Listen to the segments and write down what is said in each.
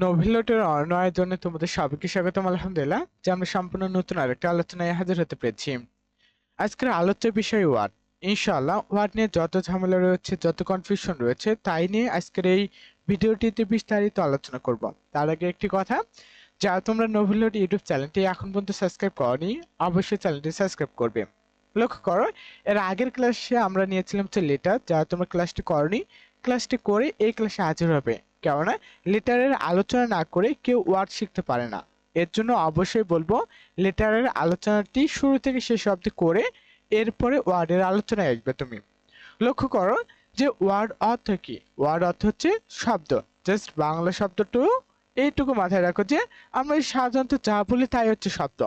নোভেলটের অনয়ের জন্য তোমাদের সবাইকে স্বাগতম, আলহামদুলিল্লাহ। যে আমরা সম্পূর্ণ নতুন আরেকটা আলোচনায় হাজির হতে পেরেছি। আজকের আলোচ্য বিষয় ওয়ার্ড। ইনশাআল্লাহ, ওয়ার্ড নিয়ে যত ঝামেলা রয়েছে, যত কনফিউশন রয়েছে, তাই নিয়ে আজকের এই ভিডিওটিতে বিস্তারিত আলোচনা করব। তার আগে একটি কথা, যা তোমরা নোভেলট ইউটিউব চ্যানেলটি এখন পর্যন্ত সাবস্ক্রাইব করনি, অবশ্যই চ্যানেলটি সাবস্ক্রাইব করবে। লক্ষ্য করো, এর আগের ক্লাসে আমরা নিয়েছিলাম হচ্ছে লেটার যা তোমরা ক্লাসটি করনি। ক্লাসটি করে এই ক্লাসে হাজির হবে। কেননা লেটারের আলোচনা না করে কেউ ওয়ার্ড শিখতে পারে না। এর জন্য অবশ্যই বলব, লেটারের আলোচনাটি শুরু থেকে শেষ অবধি করে এরপরে ওয়ার্ডের আলোচনায় আসবে তুমি। লক্ষ্য করো যে ওয়ার্ড অর্থ কি? ওয়ার্ড অর্থ হচ্ছে শব্দ। জাস্ট বাংলা শব্দটু এইটুকু মাথায় রাখো যে, আমরা সাধারণত যা বলি তাই হচ্ছে শব্দ।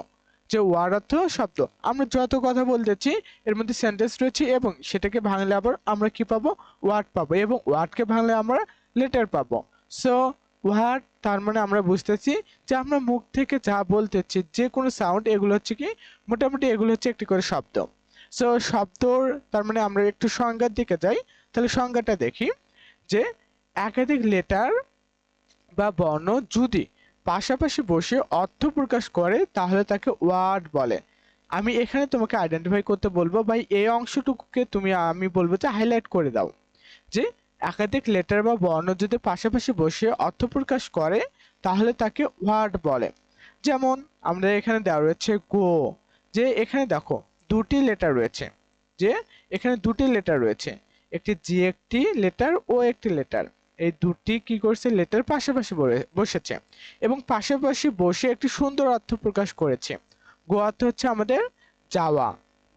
যে ওয়ার্ড অর্থ শব্দ। আমরা যত কথা বলতেছি, এর মধ্যে সেন্টেন্স রয়েছে এবং সেটাকে ভাঙলে আবার আমরা কি পাবো? ওয়ার্ড পাবো এবং ওয়ার্ডকে ভাঙলে আমরা লেটার পাবো। সো ওয়ার্ড তার মানে আমরা বুঝতেছি যে আমরা মুখ থেকে যা বলতেছি, যে কোনো সাউন্ড এগুলো হচ্ছে কি, মোটামুটি এগুলো হচ্ছে একটি করে শব্দ। সো শব্দর, তার মানে আমরা একটু সংজ্ঞার দিকে যাই, তাহলে সংজ্ঞাটা দেখি, যে একাধিক লেটার বা বর্ণ যদি পাশাপাশি বসে অর্থ প্রকাশ করে, তাহলে তাকে ওয়ার্ড বলে। আমি এখানে তোমাকে আইডেন্টিফাই করতে বলব, বা এই অংশটুকুকে তুমি, আমি বলব যে হাইলাইট করে দাও। যে একাধিক লেটার বা বর্ণ যদি পাশাপাশি বসে অর্থ প্রকাশ করে, তাহলে তাকে ওয়ার্ড বলে। যেমন আমরা এখানে দেওয়া রয়েছে গো যে এখানে দেখো দুটি লেটার রয়েছে, যে এখানে দুটি লেটার রয়েছে, একটি জি একটি লেটার ও একটি লেটার এই দুটি কি করছে? লেটার পাশাপাশি বসেছে এবং পাশাপাশি বসে একটি সুন্দর অর্থ প্রকাশ করেছে। গো অর্থ হচ্ছে আমাদের যাওয়া।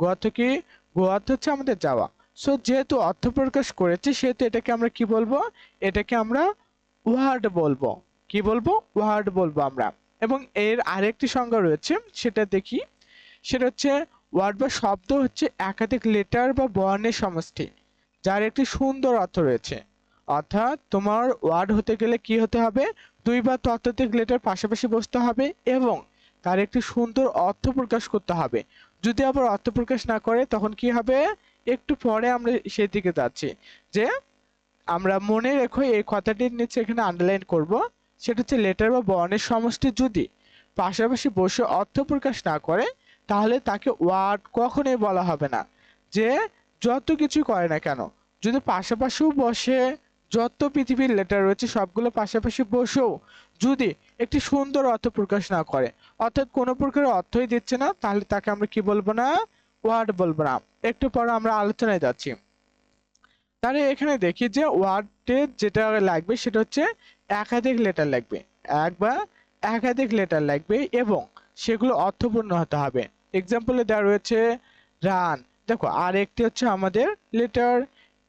গো অর্থ কি? গো অর্থ হচ্ছে আমাদের যাওয়া। সো যেহেতু অর্থ প্রকাশ করেছে, সেহেতু এটাকে আমরা কি বলব? এটাকে আমরা ওয়ার্ড বলব। কি বলব? ওয়ার্ড বলব আমরা। এবং এর আরেকটি সংজ্ঞা রয়েছে, সেটা দেখি। সেটা হচ্ছে ওয়ার্ড বা শব্দ হচ্ছে একাধিক লেটার বা বর্ণের সমষ্টি, যার একটি সুন্দর অর্থ রয়েছে। অর্থাৎ তোমার ওয়ার্ড হতে গেলে কি হতে হবে? দুই বা ততোধিক লেটার পাশাপাশি বসতে হবে এবং তার একটি সুন্দর অর্থ প্রকাশ করতে হবে। যদি আবার অর্থ প্রকাশ না করে, তখন কি হবে? একটু পরে আমরা সেদিকে যাচ্ছি, যে আমরা মনে রেখো এই কথাটির নিচে এখানে আন্ডারলাইন করব, সেটা হচ্ছে লেটার বা বর্ণের সমষ্টি যদি পাশাপাশি বসে অর্থ প্রকাশ না করে, তাহলে তাকে ওয়ার্ড কখনোই বলা হবে না। যে যত কিছু করে না কেন, যদি পাশাপাশিও বসে যত পৃথিবীর লেটার রয়েছে সবগুলো পাশাপাশি বসেও যদি একটি সুন্দর অর্থ প্রকাশ না করে, অর্থাৎ কোনো প্রকার অর্থই দিচ্ছে না, তাহলে তাকে আমরা কি বলব না? ওয়ার্ড বলব না। একটু পরে আমরা আলোচনায় যাচ্ছি। তাহলে এখানে দেখি যে ওয়ার্ডে যেটা লাগবে সেটা হচ্ছে একাধিক লেটার লাগবে। এক বা একাধিক লেটার লাগবে এবং সেগুলো অর্থপূর্ণ হতে হবে। এক্সাম্পলে দেওয়া রয়েছে রান দেখো, আর একটি হচ্ছে আমাদের লেটার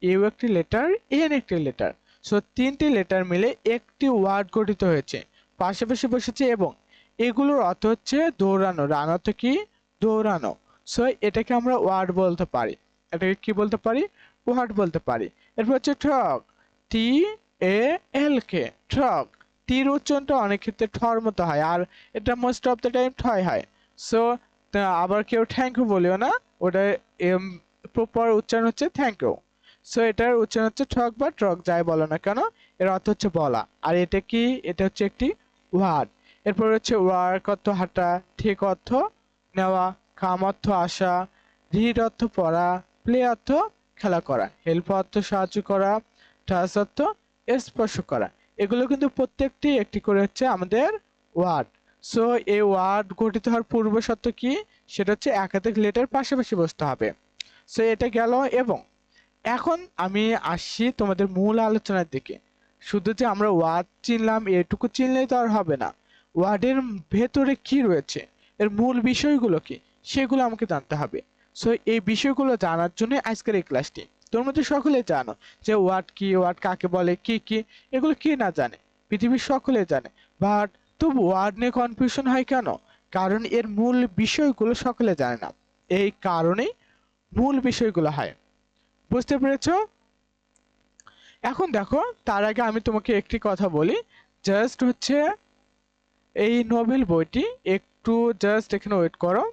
ইউ একটি লেটার এন একটি লেটার সো তিনটি লেটার মিলে একটি ওয়ার্ড গঠিত হয়েছে। পাশাপাশি বসেছে এবং এগুলোর অর্থ হচ্ছে দৌড়ানো। রান অর্থ কি? দৌড়ানো। সো এটাকে আমরা ওয়ার্ড বলতে পারি। এটাকে কি বলতে পারি? ওয়ার্ড বলতে পারি। এরপর হচ্ছে ট্রক টি এ এল কে ট্রক টির উচ্চারণটা অনেক ক্ষেত্রে ঠর মতো হয়, আর এটা মোস্ট অফ দ্য টাইম ঠয় হয়। সো আবার কেউ থ্যাংক ইউ বলিও না, ওটা প্রপার উচ্চারণ হচ্ছে থ্যাংক ইউ সো এটার উচ্চারণ হচ্ছে ট্রক বা ট্রক যাই বলো না কেন, এর অর্থ হচ্ছে বলা। আর এটা কি? এটা হচ্ছে একটি ওয়ার্ড এরপর হচ্ছে ওয়ার্ক অর্থ হাঁটা ঠিক অর্থ নেওয়া। কাম অর্থ আসা রিড অর্থ পড়া প্লে অর্থ খেলা করা হেল্প অর্থ সাহায্য করা টাচ অর্থ স্পর্শ করা। এগুলো কিন্তু প্রত্যেকটি একটি করে হচ্ছে আমাদের ওয়ার্ড। সো এই ওয়ার্ড গঠিত হওয়ার পূর্ব শর্ত কি? সেটা হচ্ছে একাধিক লেটার পাশাপাশি বসতে হবে। সো এটা গেল এবং এখন আমি আসছি তোমাদের মূল আলোচনার দিকে। শুধু যে আমরা ওয়ার্ড চিনলাম, এটুকু চিনলেই তো আর হবে না। ওয়ার্ডের ভেতরে কি রয়েছে? এর মূল বিষয়গুলো কি? সেগুলো আমাকে জানতে হবে। সো এই বিষয়গুলো জানার জন্য আজকের এই ক্লাসটি তোর মধ্যে সকলে জানো যে ওয়ার্ড কি ওয়ার্ড কাকে বলে, কি কি, এগুলো কে না জানে? পৃথিবীর সকলে জানে। বাট তবু ওয়ার্ড নিয়ে কনফিউশন হয় কেন? কারণ এর মূল বিষয়গুলো সকলে জানে না। এই কারণেই মূল বিষয়গুলো হয়। বুঝতে পেরেছ? এখন দেখো, তার আগে আমি তোমাকে একটি কথা বলি। জাস্ট হচ্ছে এই নোবেল বইটি, একটু জাস্ট এখানে ওয়েট করো।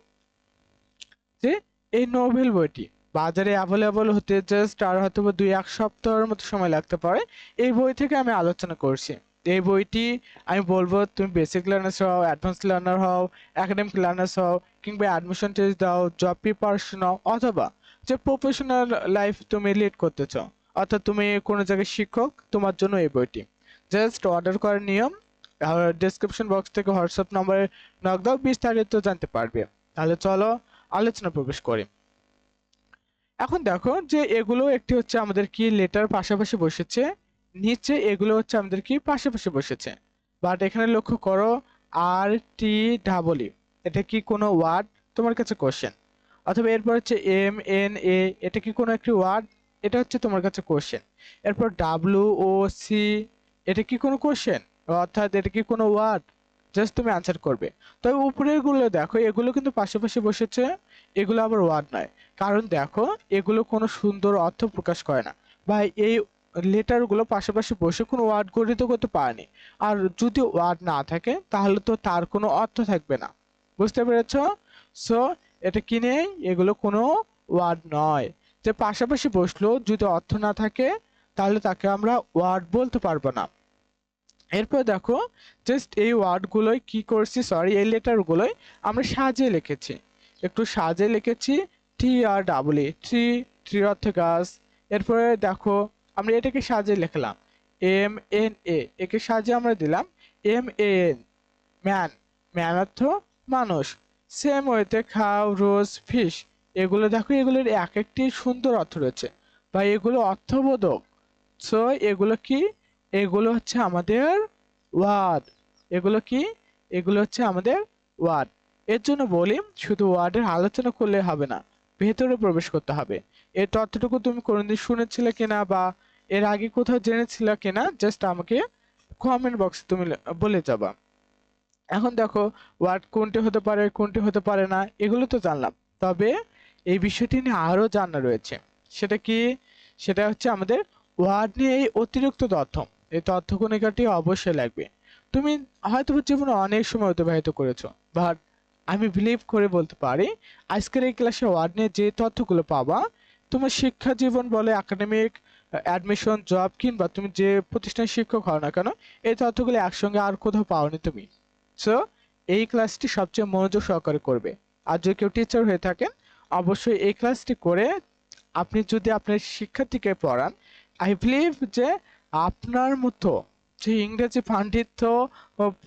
যে এই নোবেল বইটি। বাজারে অ্যাভেলেবল হতে জাস্ট আর হয়তো দুই, এক সপ্তাহের মতো সময় লাগতে পারে। এই বই থেকে আমি আলোচনা করছি। এই বইটি আমি বলব, তুমি বেসিক লার্নার্স হও অ্যাডভান্স লার্নার হও একাডেমিক লার্নার্স হও, কিংবা অ্যাডমিশন টেস্ট দাও জব প্রিপারেশন নাও অথবা যে প্রফেশনাল লাইফ তুমি লিড করতে চাও, অর্থাৎ তুমি কোনো জায়গায় শিক্ষক, তোমার জন্য এই বইটি। জাস্ট অর্ডার করার নিয়ম ডিসক্রিপশন বক্স থেকে হোয়াটসঅ্যাপ নম্বরে নক দাও বিস্তারিত জানতে পারবে। তাহলে চলো আলোচনা প্রবেশ করি। এখন দেখো যে এগুলো একটি হচ্ছে আমাদের কি লেটার পাশাপাশি বসেছে, নিচে এগুলো হচ্ছে আমাদের কি পাশাপাশি বসেছে। বাট এখানে লক্ষ্য করো আর টি ডাবল এটা কি কোনো ওয়ার্ড তোমার কাছে কোশ্চেন অথবা এরপর হচ্ছে এম এন এ এটা কি কোনো একটি ওয়ার্ড এটা হচ্ছে তোমার কাছে কোশ্চেন এরপর ডাব্লু ও সি এটা কি কোনো কোশ্চেন অর্থাৎ এটা কি কোনো ওয়ার্ড জাস্ট তুমি আনসার করবে। তবে উপরেরগুলো দেখো, এগুলো কিন্তু পাশাপাশি বসেছে, এগুলো আবার ওয়ার্ড নয়। কারণ দেখো, এগুলো কোনো সুন্দর অর্থ প্রকাশ করে না। বা এই লেটারগুলো পাশাপাশি বসে কোনো ওয়ার্ড গঠিত করতে পারেনি। আর যদি ওয়ার্ড না থাকে, তাহলে তো তার কোনো অর্থ থাকবে না। বুঝতে পেরেছ? সো এটা কিনে এগুলো কোনো ওয়ার্ড নয়। যে পাশাপাশি বসল, যদি অর্থ না থাকে, তাহলে তাকে আমরা ওয়ার্ড বলতে পারব না। এরপর দেখো জাস্ট এই ওয়ার্ডগুলোই কি করছি সরি এই লেটারগুলোই আমরা সাজিয়ে লিখেছি। একটু সাজিয়ে লিখেছি T R double three tree অর্থ গাছ। এরপরে দেখো, আমরা এটাকে সাজিয়ে লিখলাম। এম এন এ একে সাজিয়ে আমরা দিলাম। M A N man man অর্থ মানুষ। সেম ওয়েতে খাও রোজ ফিশ এগুলো দেখো, এগুলোর এক একটি সুন্দর অর্থ রয়েছে। বা এগুলো অর্থবোধক। সো এগুলো কি? এগুলো হচ্ছে আমাদের ওয়ার্ড। এগুলো কি? এগুলো হচ্ছে আমাদের ওয়ার্ড। এর জন্য বলি, শুধু ওয়ার্ডের আলোচনা করলে হবে না, ভেতরে প্রবেশ করতে হবে। এই তথ্যটুকু তুমি কোনোদিন শুনেছিলে কিনা বা এর আগে কোথাও জেনেছিলে কিনা জাস্ট আমাকে কমেন্ট বক্সে তুমি বলে যাবা। এখন দেখো, ওয়ার্ড কোনটি হতে পারে, কোনটি হতে পারে না, এগুলো তো জানলাম। তবে এই বিষয়টি নিয়ে আরও জানা রয়েছে। সেটা কি? সেটা হচ্ছে আমাদের ওয়ার্ড নিয়ে এই অতিরিক্ত তথ্য। এই তথ্য কণিকাটি অবশ্যই লাগবে। তুমি হয়তো জীবনে অনেক সময় অতিবাহিত করেছ বাট আমি বিলিভ করে বলতে পারি, আজকের এই ক্লাসে ওয়ার্ড নিয়ে যে তথ্যগুলো পাবা, তোমার শিক্ষা জীবন বলে একাডেমিক অ্যাডমিশন জব কিংবা তুমি যে প্রতিষ্ঠানের শিক্ষক হও না কেন, এই তথ্যগুলো একসঙ্গে আর কোথাও পাওনি তুমি। সো এই ক্লাসটি সবচেয়ে মনোযোগ সহকারে করবে। আর যদি কেউ টিচার হয়ে থাকেন, অবশ্যই এই ক্লাসটি করে আপনি যদি আপনার শিক্ষার্থীকে পড়ান আই বিলিভ যে আপনার মতো যে ইংরেজি পাণ্ডিত্য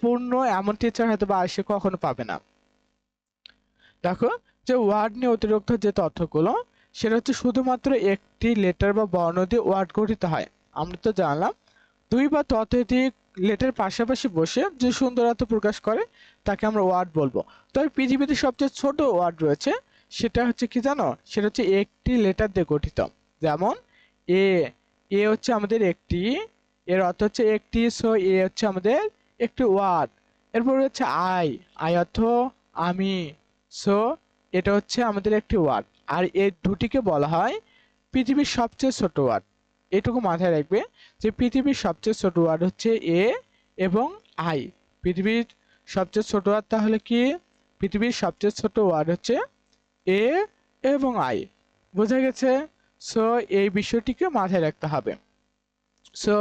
পূর্ণ এমন টিচার হয়তো বা সে কখনো পাবে না। দেখো, যে ওয়ার্ড নিয়ে অতিরিক্ত যে তথ্যগুলো, সেটা হচ্ছে শুধুমাত্র একটি লেটার বা বর্ণ দিয়ে ওয়ার্ড গঠিত হয়। আমরা তো জানলাম, দুই বা ততোধিক লেটার পাশাপাশি বসে যে সুন্দরত্ব প্রকাশ করে, তাকে আমরা ওয়ার্ড বলব। তবে পৃথিবীতে সবচেয়ে ছোট ওয়ার্ড রয়েছে, সেটা হচ্ছে কি জানো? সেটা হচ্ছে একটি লেটার দিয়ে গঠিত। যেমন এ এ হচ্ছে আমাদের একটি, এর অর্থ হচ্ছে একটি, সো এ হচ্ছে আমাদের একটি ওয়ার্ড। এরপর হচ্ছে আই আই অর্থ আমি, সো এটা হচ্ছে আমাদের একটি ওয়ার্ড। আর এই দুটিকে বলা হয় পৃথিবীর সবচেয়ে ছোট ওয়ার্ড। এটুকু মাথায় রাখবে যে পৃথিবীর সবচেয়ে ছোট ওয়ার্ড হচ্ছে এ এবং আই। পৃথিবীর সবচেয়ে ছোট ওয়ার্ড তাহলে কি? পৃথিবীর সবচেয়ে ছোট ওয়ার্ড হচ্ছে এ এবং আই। বোঝা গেছে? সো এই বিষয়টিকে মাথায় রাখতে হবে। সো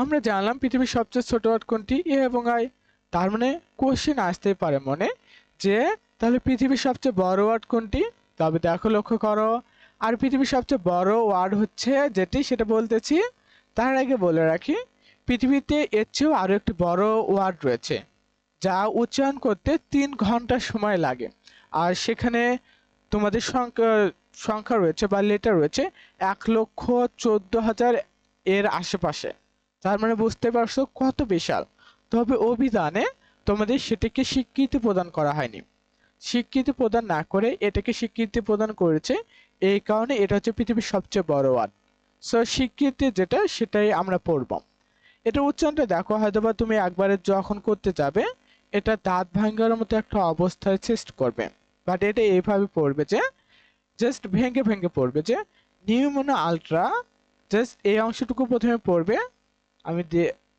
আমরা জানলাম পৃথিবীর সবচেয়ে ছোট ওয়ার্ড কোনটি? এ এবং আই। তার মানে কোশ্চেন আসতে পারে মনে যে, তাহলে পৃথিবীর সবচেয়ে বড় ওয়ার্ড কোনটি? তবে দেখো লক্ষ্য করো। আর পৃথিবীর সবচেয়ে বড় ওয়ার্ড হচ্ছে যেটি, সেটা বলতেছি। তার আগে বলে রাখি, পৃথিবীতে এর চেয়েও আরও একটি বড় ওয়ার্ড রয়েছে, যা উচ্চারণ করতে তিন ঘণ্টা সময় লাগে। আর সেখানে তোমাদের সংখ্যা সংখ্যা রয়েছে বা লেটার রয়েছে এক লক্ষ চোদ্দ হাজার এর আশেপাশে। তার মানে বুঝতে পারছ কত বিশাল। তবে অভিধানে তোমাদের সেটিকে স্বীকৃতি প্রদান করা হয়নি। স্বীকৃতি প্রদান না করে এটাকে স্বীকৃতি প্রদান করেছে এই কারণে এটা হচ্ছে পৃথিবীর সবচেয়ে বড় ওয়ার্ড সো স্বীকৃতি যেটা, সেটাই আমরা পড়ব। এটা উচ্চারণটা দেখো, হয়তোবা তুমি একবারে যখন করতে যাবে, এটা দাঁত ভাঙ্গার মতো একটা অবস্থায় চেষ্ট করবে। বাট এটা এইভাবে পড়বে যে জাস্ট ভেঙে ভেঙে পড়বে যে নিউমোনো আলট্রা জাস্ট এই অংশটুকু প্রথমে পড়বে, আমি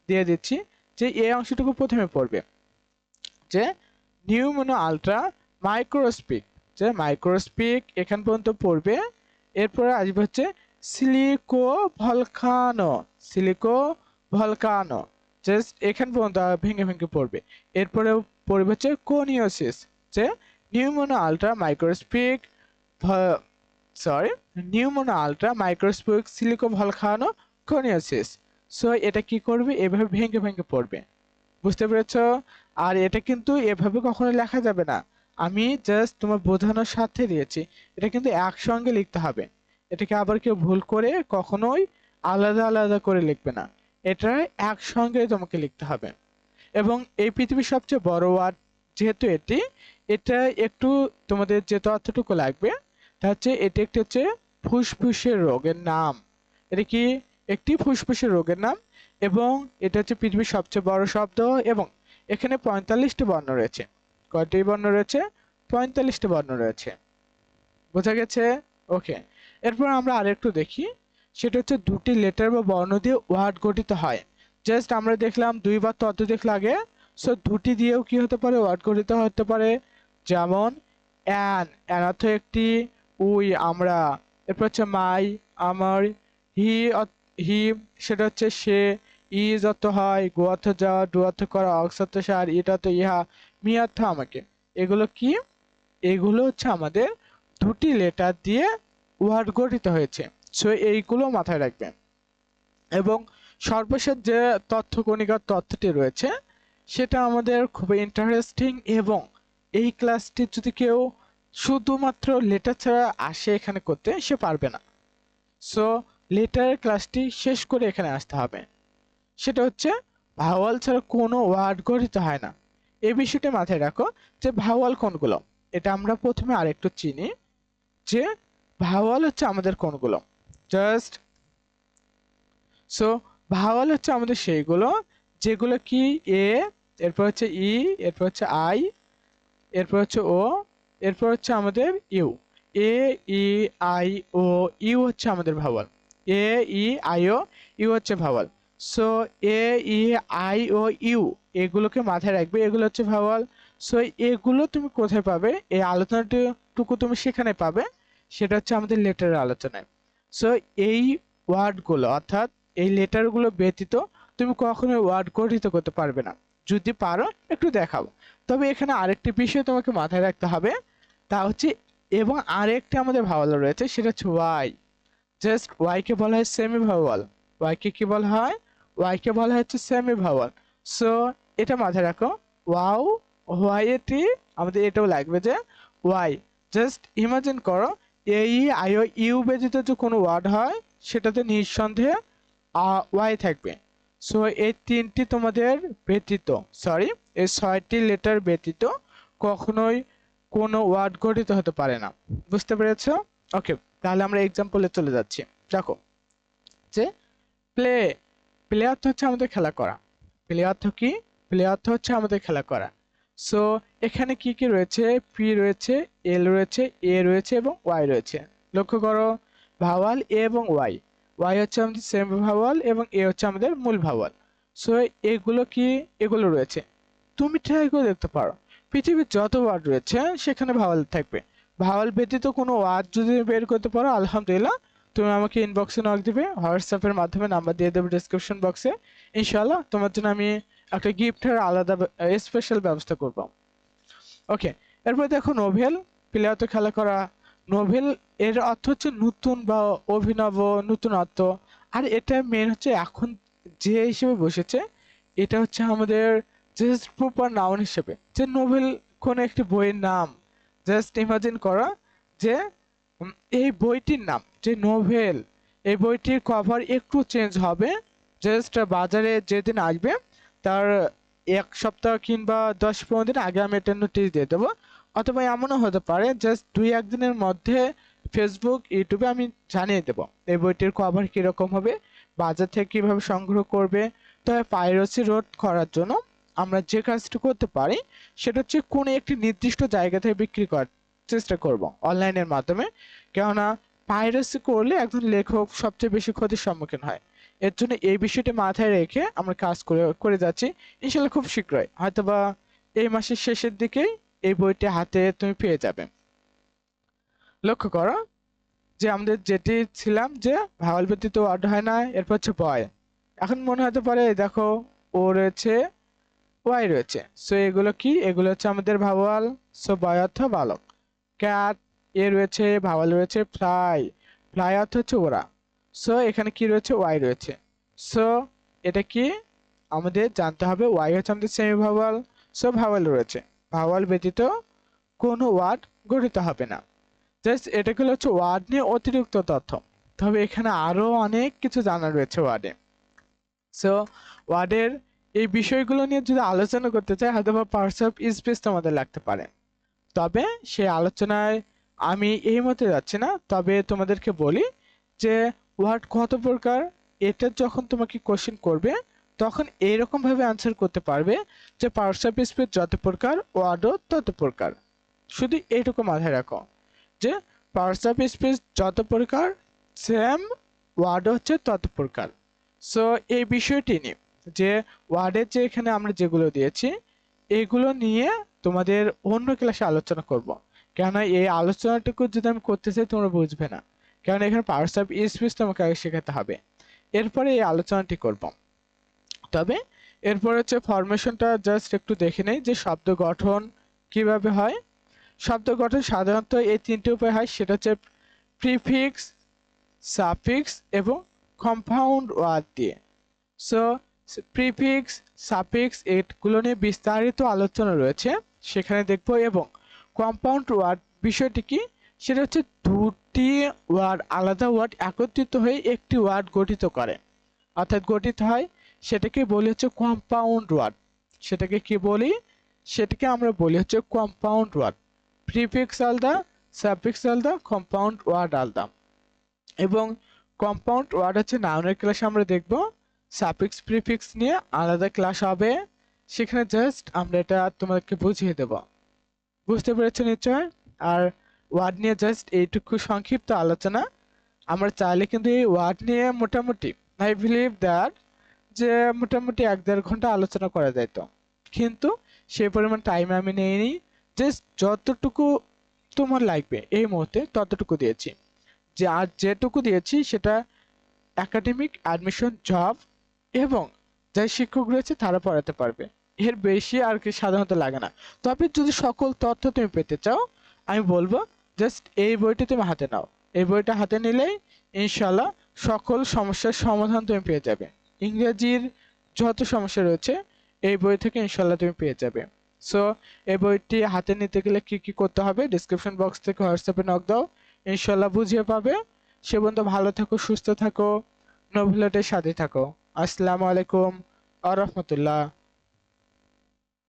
দিয়ে দিচ্ছি যে এই অংশটুকু প্রথমে পড়বে। যে নিউমোনো আলট্রা মাইক্রোস্পিক যে মাইক্রোস্পিক এখান পর্যন্ত পড়বে, এরপরে আসবে হচ্ছে silico volcano silico volcano just এখান পর্যন্ত ভেঙে ভেঙে পড়বে। এরপরে পড়বে হচ্ছে কোনিওসিস, যে pneumono ultra microscopic sorry pneumonoultramicroscopicsilicovolcanoconiosis so এটা কি করবে? এভাবে ভেঙে ভেঙে পড়বে। বুঝতে পেরেছ? আর এটা কিন্তু এভাবে কখনো লেখা যাবে না। আমি জাস্ট তোমার বোঝানোর সাথে দিয়েছি। এটা কিন্তু একসঙ্গে লিখতে হবে। এটাকে আবার কেউ ভুল করে কখনোই আলাদা আলাদা করে লিখবে না। এটা একসঙ্গে তোমাকে লিখতে হবে। এবং এই পৃথিবীর সবচেয়ে বড় ওয়ার্ড যেহেতু এটি, এটা একটু তোমাদের যে তথ্যটুকু লাগবে তা হচ্ছে, এটি একটি হচ্ছে ফুসফুসের রোগের নাম। এটা কি একটি ফুসফুসের রোগের নাম? এবং এটা হচ্ছে পৃথিবীর সবচেয়ে বড় শব্দ এবং এখানে পঁয়তাল্লিশটি বর্ণ রয়েছে। কয়টি বর্ণ রয়েছে? পঁয়তাল্লিশটি বর্ণ রয়েছে। বোঝা গেছে? ওকে। এরপর আমরা আরেকটু দেখি। সেটা হচ্ছে দুটি লেটার বা বর্ণ দিয়ে ওয়ার্ড গঠিত হয়। জাস্ট আমরা দেখলাম দুইবার তত দেখলে লাগে সো দুটি দিয়েও কি হতে পারে? ওয়ার্ড গঠিত হতে পারে। যেমন অ্যান অ্যান অর্থ একটি উই, আমরা। এরপর হচ্ছে মাই, আমার, হি হি, সেটা হচ্ছে সে, ইজ অর্থ হয়, গো অর্থ যাওয়া ডু অর্থ করা, অক্স অর্থ সার, ইট অর্থ ইহা, মি অর্থ আমাকে। এগুলো কি? এগুলো হচ্ছে আমাদের দুটি লেটার দিয়ে ওয়ার্ড গঠিত হয়েছে। সো এইগুলো মাথায় রাখবেন। এবং সর্বশেষ যে তথ্য কণিকার তথ্যটি রয়েছে, সেটা আমাদের খুবই ইন্টারেস্টিং এবং এই ক্লাসটি যদি কেউ শুধুমাত্র লেটার ছাড়া আসে এখানে করতে সে পারবে না। সো লেটারের ক্লাসটি শেষ করে এখানে আসতে হবে। সেটা হচ্ছে ভাওয়াল ছাড়া কোনো ওয়ার্ড গঠিত হয় না। এই বিষয়টি মাথায় রাখো যে ভাওয়াল কোনগুলো? এটা আমরা প্রথমে আরেকটু চিনি যে ভাওয়াল হচ্ছে আমাদের কোনগুলো? জাস্ট সো ভাওয়াল হচ্ছে আমাদের সেইগুলো যেগুলো কি, এ, এরপর হচ্ছে ই, এরপর হচ্ছে আই, এরপর হচ্ছে ও এরপর হচ্ছে আমাদের U. A E I O U হচ্ছে আমাদের vowel A E I O U হচ্ছে vowel so A E I O U এগুলোকে মাথায় রাখবে, এগুলো হচ্ছে ভাওয়াল সো এগুলো তুমি কোথায় পাবে? এই আলোচনাটুকু তুমি সেখানে পাবে। সেটা হচ্ছে আমাদের লেটারের আলোচনায়। সো এই ওয়ার্ডগুলো অর্থাৎ এই লেটারগুলো ব্যতীত তুমি কখনোই ওয়ার্ড গঠিত করতে পারবে না। যদি পারো, একটু দেখাও তবে এখানে আরেকটি বিষয় তোমাকে মাথায় রাখতে হবে, তা হচ্ছে, এবং আরেকটি আমাদের ভাওয়াল রয়েছে, সেটা হচ্ছে ওয়াই জাস্ট ওয়াইকে বলা হয় সেমি ভাওয়াল ওয়াইকে কি বলা হয়? ওয়াইকে বলা হচ্ছে সেমি ভাওয়াল সো এটা মাথায় রাখো ওয়াও ওয়াই এটি, আমাদের এটাও লাগবে যে ওয়াই জাস্ট ইমাজিন করো এই আইও ইউ ব্যতীত যে কোনো ওয়ার্ড হয়, সেটাতে নিঃসন্দেহে ওয়াই থাকবে। সো এই তিনটি তোমাদের ব্যতীত সরি এই ছয়টি লেটার ব্যতীত কখনোই কোনো ওয়ার্ড গঠিত হতে পারে না। বুঝতে পেরেছ? ওকে তাহলে আমরা এক্সাম্পলে চলে যাচ্ছি। দেখো, যে প্লে প্লে অর্থ হচ্ছে আমাদের খেলা করা। প্লে অর্থ কি? প্লে অর্থ হচ্ছে আমাদের খেলা করা। সো এখানে কি কি রয়েছে? পি রয়েছে এল রয়েছে এ রয়েছে এবং ওয়াই রয়েছে। লক্ষ্য করো ভাওয়াল এ এবং ওয়াই ওয়াই হচ্ছে আমাদের সেম ভাওয়াল এবং এ হচ্ছে আমাদের মূল ভাওয়াল সো এগুলো কি? এগুলো রয়েছে। তুমি ট্রাই করে দেখতে পারো। পৃথিবীর যত ওয়ার্ড রয়েছে, সেখানে ভাওয়াল থাকবে। ভাওয়াল ব্যতীত কোনো ওয়ার্ড যদি বের করতে পারো, আলহামদুলিল্লাহ, তুমি আমাকে ইনবক্সে নক দিবে। হোয়াটসঅ্যাপের মাধ্যমে নাম্বার দিয়ে দেবে ডিসক্রিপশন বক্সে ইনশাল্লাহ তোমার জন্য আমি একটা গিফটের আলাদা স্পেশাল ব্যবস্থা করব। ওকে এরপর দেখো নোভেল প্লেয়ার তো খেলা করা নোভেল এর অর্থ হচ্ছে নতুন বা অভিনব, নতুনত্ব। আর এটা মেন হচ্ছে এখন যে হিসেবে বসেছে, এটা হচ্ছে আমাদের জাস্ট প্রপার নাউন হিসেবে। যে নোভেল কোনো একটি বইয়ের নাম জাস্ট ইমাজিন করা যে এই বইটির নাম, যে নোভেল এই বইটির কভার একটু চেঞ্জ হবে। জাস্ট বাজারে যেদিন আসবে, তার এক সপ্তাহ কিংবা দশ পনেরো দিন আগে আমি এটা নোটিশ দিয়ে দেবো। অথবা এমনও হতে পারে জাস্ট দুই একদিনের মধ্যে ফেসবুক ইউটিউবে আমি জানিয়ে দেবো এই বইটির কভার কীরকম হবে বাজার থেকে কীভাবে সংগ্রহ করবে, তবে পাইরেসি রোধ করার জন্য আমরা যে কাজটি করতে পারি, সেটা হচ্ছে কোনো একটি নির্দিষ্ট জায়গা থেকে বিক্রি করার চেষ্টা করব অনলাইনের মাধ্যমে। কেননা পাইরেসি করলে একজন লেখক সবচেয়ে বেশি ক্ষতির সম্মুখীন হয়। এর জন্য এই বিষয়টি মাথায় রেখে আমরা কাজ করে করে যাচ্ছি, ইনশাল্লাহ খুব শীঘ্রই। হয়তোবা এই মাসের শেষের দিকেই এই বইটি হাতে তুমি পেয়ে যাবে। লক্ষ্য করো যে আমাদের যেটি ছিলাম যে ভাওয়াল ব্যতীত ওয়ার্ড হয় না, এরপর হচ্ছে বয়। এখন মনে হতে পারে দেখো, ও রয়েছে, ওয়াই রয়েছে। সো এগুলো কি? এগুলো হচ্ছে আমাদের ভাওয়াল সো বয় অর্থ বালক। ক্যাট, এ রয়েছে, ভাওয়াল রয়েছে, ফ্লাই। ফ্লাই অর্থ হচ্ছে ওরা। সো এখানে কি রয়েছে? ওয়াই রয়েছে। সো এটা কি? আমাদের জানতে হবে, ওয়াই হচ্ছে আমাদের সেমি ভাওয়াল সো ভাওয়াল রয়েছে। ভাওয়াল ব্যতীত কোনো ওয়ার্ড গঠিত হবে না। জাস্ট এটাগুলো হচ্ছে ওয়ার্ড নিয়ে অতিরিক্ত তথ্য। তবে এখানে আরও অনেক কিছু জানা রয়েছে ওয়ার্ডে সো ওয়ার্ডের এই বিষয়গুলো নিয়ে যদি আলোচনা করতে চাই হয়তো বা পার্টস অফ স্পেস তোমাদের লাগতে পারে। তবে সেই আলোচনায় আমি এই মতে যাচ্ছি না। তবে তোমাদেরকে বলি যে ওয়ার্ড কত প্রকার এটা যখন তোমাকে কোশ্চেন করবে তখন এইরকম ভাবে আনসার করতে পারবে যে পার্টস অফ স্পেস যত প্রকার ওয়ার্ডও তত প্রকার। শুধু এইটুকু মাথায় রাখো যে পার্টস অফ স্পেস যত প্রকার সেম ওয়ার্ড হচ্ছে তত প্রকার। সো এই বিষয়টি নিয়ে যে ওয়ার্ডের যে এখানে আমরা যেগুলো দিয়েছি, এগুলো নিয়ে তোমাদের অন্য ক্লাসে আলোচনা করব। কেন এই আলোচনাটুকু যদি আমি করতে চাই, তোমরা বুঝবে না। কারণ এখানে পার্টস অফ স্পেস তোমাকে আগে শেখাতে হবে। এরপরে এই আলোচনাটি করব। তবে এরপর হচ্ছে ফরমেশনটা জাস্ট একটু দেখে নেই যে শব্দ গঠন কীভাবে হয়। শব্দ গঠন সাধারণত এই তিনটে উপায় হয়, সেটা হচ্ছে প্রিফিক্স সাফিক্স এবং কম্পাউন্ড ওয়ার্ড দিয়ে। সো প্রিফিক্স সাফিক্স এগুলো নিয়ে বিস্তারিত আলোচনা রয়েছে। সেখানে দেখব এবং কম্পাউন্ড ওয়ার্ড বিষয়টি কি? সেটা হচ্ছে দুটি ওয়ার্ড আলাদা ওয়ার্ড একত্রিত হয়ে একটি ওয়ার্ড গঠিত করে। অর্থাৎ গঠিত হয় সেটাকে বলি হচ্ছে কম্পাউন্ড ওয়ার্ড সেটাকে কি বলি? সেটাকে আমরা বলি হচ্ছে কম্পাউন্ড ওয়ার্ড প্রিফিক্স আলাদা সাফিক্স আলাদা কম্পাউন্ড ওয়ার্ড আলাদা। এবং কম্পাউন্ড ওয়ার্ড হচ্ছে নাউনের ক্লাসে আমরা দেখব। সাফিক্স প্রিফিক্স নিয়ে আলাদা ক্লাস হবে। সেখানে জাস্ট আমরা এটা তোমাদেরকে বুঝিয়ে দেব। বুঝতে পেরেছ নিশ্চয়? আর ওয়ার্ড নিয়ে জাস্ট এইটুকু সংক্ষিপ্ত আলোচনা। আমরা চাইলে কিন্তু এই ওয়ার্ড নিয়ে মোটামুটি আই বিলিভ দ্যাট যে মোটামুটি এক দেড় ঘণ্টা আলোচনা করা যেত কিন্তু সেই পরিমাণ টাইম আমি নেইনি জাস্ট যতটুকু তোমার লাগবে এই মুহূর্তে ততটুকু দিয়েছি। যে আর যেটুকু দিয়েছি সেটা একাডেমিক অ্যাডমিশন জব এবং যাই শিক্ষক রয়েছে তারা পড়াতে পারবে। এর বেশি আর কি সাধারণত লাগে না। তবে যদি সকল তথ্য তুমি পেতে চাও, আমি বলব জাস্ট এই বইটি তুমি হাতে নাও। এই বইটা হাতে নিলেই ইনশাল্লাহ সকল সমস্যার সমাধান তুমি পেয়ে যাবে। ইংরেজির যত সমস্যা রয়েছে, এই বই থেকে ইনশাল্লাহ তুমি পেয়ে যাবে। সো এই বইটি হাতে নিতে গেলে কি কি করতে হবে ডিসক্রিপশন বক্স থেকে হোয়াটসঅ্যাপে নক দাও ইনশাল্লাহ বুঝিয়ে পাবে। সে পর্যন্ত ভালো থাকো, সুস্থ থাকো নভিলটের সাথে থাকো। আসসালামু আলাইকুম, আ রহমতুল্লাহ।